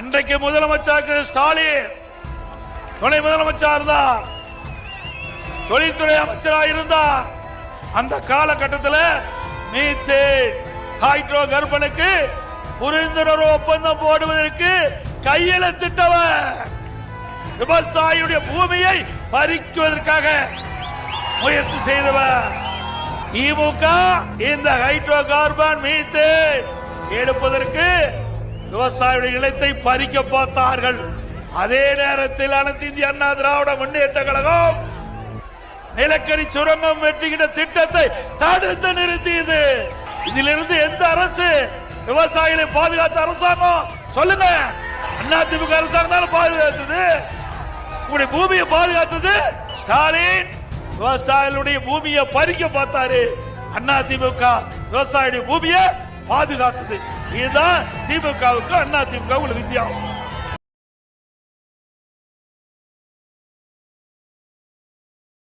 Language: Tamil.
இன்றைக்கு முதலமைச்சருக்கு ஸ்டாலின் துணை முதலமைச்சர் இருந்தார். தொழில்துறை அமைச்சராக இருந்தார். அந்த காலகட்டத்தில் மீத்தேன் ஹைட்ரோ கர்பனுக்கு புரிந்துணர்வு ஒப்பந்தம் போடுவதற்கு கையெழுத்திட்டவர். விவசாயியுடைய பூமியை பறிக்குவதற்காக முயற்சி செய்தவர். திமுக இந்த ஹைட்ரோ கார்பன் மீத்தேன் எடுப்பதற்கு விவசாயியுடைய நிலத்தை பறிக்க பார்த்தார்கள். அதே நேரத்தில் அனைத்து இந்திய அண்ணா திராவிட முன்னேற்ற கழகம் நிலக்கரி சுரங்கம் வெட்டுகின்ற திட்டத்தை தடுத்து நிறுத்தியது. இதிலிருந்து எந்த அரசு விவசாயிகளை பாதுகாத்த அரசாங்கம்? சொல்லுங்க. அண்ணா திமுக அரசாங்கம் தானே பாதுகாத்தது? உங்களுடைய பூமியை பாதுகாத்தது? ஸ்டாலின் விவசாயிகளுடைய பூமியை பறிக்க பார்த்தாரு. அண்ணா திமுக விவசாயியுடைய பூமியை பாதுகாத்தது. இதுதான் திமுகவுக்கு அண்ணா திமுக உள்ள வித்தியாசம்.